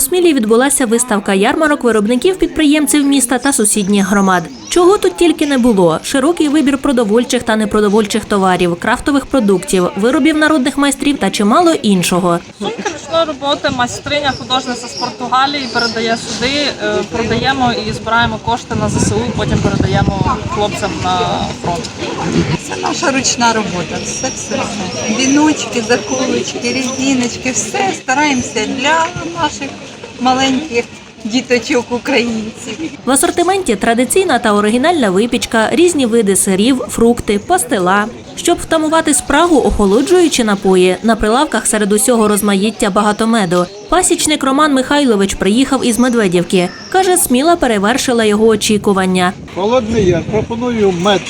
Смілі відбулася виставка ярмарок виробників підприємців міста та сусідніх громад. Чого тут тільки не було: широкий вибір продовольчих та непродовольчих товарів, крафтових продуктів, виробів народних майстрів та чимало іншого. Сумки роботи, майстриня, художниця з Португалії передає сюди, е, продаємо і збираємо кошти на ЗСУ, потім передаємо хлопцям на фронт. Це наша ручна робота. Все, все, все. Віночки, заколочки, різіночки, все стараємося для наших маленьких діточок українців. В асортименті традиційна та оригінальна випічка, різні види сирів, фрукти, пастила. Щоб втамувати спрагу, охолоджуючи напої, на прилавках серед усього розмаїття багато меду. Пасічник Роман Михайлович приїхав із Медведівки. Каже, сміла перевершила його очікування. Холодний яр. Пропоную мед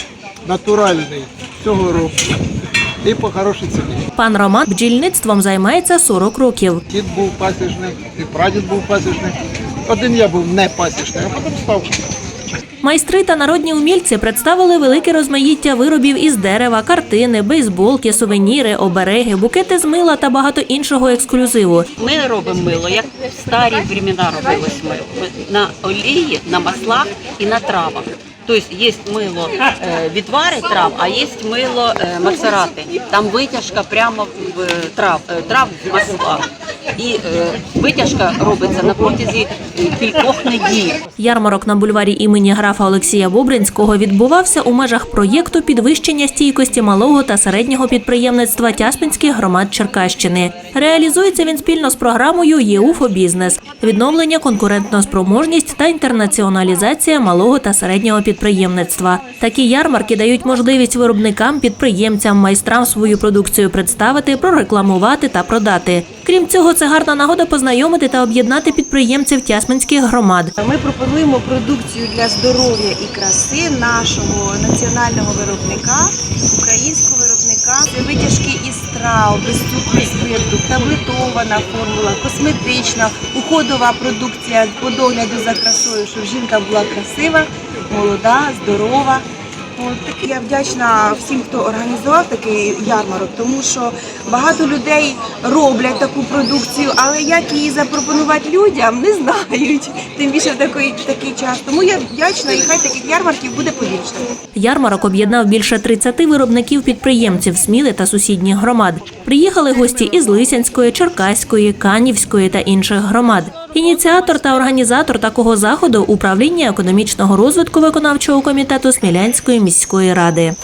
натуральний цього року. І по хорошій ціні. Пан Роман бджільництвом займається 40 років. Дід був пасічник, і прадід був пасічник. Один я був не пасічник, а потім став. Майстри та народні умільці представили велике розмаїття виробів із дерева, картини, бейсболки, сувеніри, обереги, букети з мила та багато іншого ексклюзиву. Ми робимо мило, як в старі времена робилось мило. На олії, на маслах і на травах. Тобто є мило е, відвари трав, а є мило е, мацерати. Там витяжка прямо в е, трав, трав в маслах. І витяжка робиться на протязі Ярмарок на бульварі імені графа Олексія Бобринського відбувався у межах проєкту підвищення стійкості малого та середнього підприємництва Тяспинських громад Черкащини. Реалізується він спільно з програмою ЄУФО Бізнес, відновлення конкурентноспроможність та інтернаціоналізація малого та середнього підприємництва. Такі ярмарки дають можливість виробникам, підприємцям, майстрам свою продукцію представити, прорекламувати та продати. Крім цього, це гарна нагода познайомити та об'єднати підприємців тясминських громад. Ми пропонуємо продукцію для здоров'я і краси нашого національного виробника, українського виробника. Це витяжки із трав, без цукру спирту, таблетована формула, косметична, уходова продукція по догляду за красою, щоб жінка була красива, молода, здорова. От так я вдячна всім, хто організував такий ярмарок, тому що багато людей роблять таку продукцію, але як її запропонувати людям, не знають. Тим більше в такий, такий час. Тому я вдячна і хай таких ярмарків буде побільше. Ярмарок об'єднав більше 30 виробників-підприємців Сміли та сусідніх громад. Приїхали гості із Лисянської, Черкаської, Канівської та інших громад. Ініціатор та організатор такого заходу управління економічного розвитку виконавчого комітету Смілянської міської ради.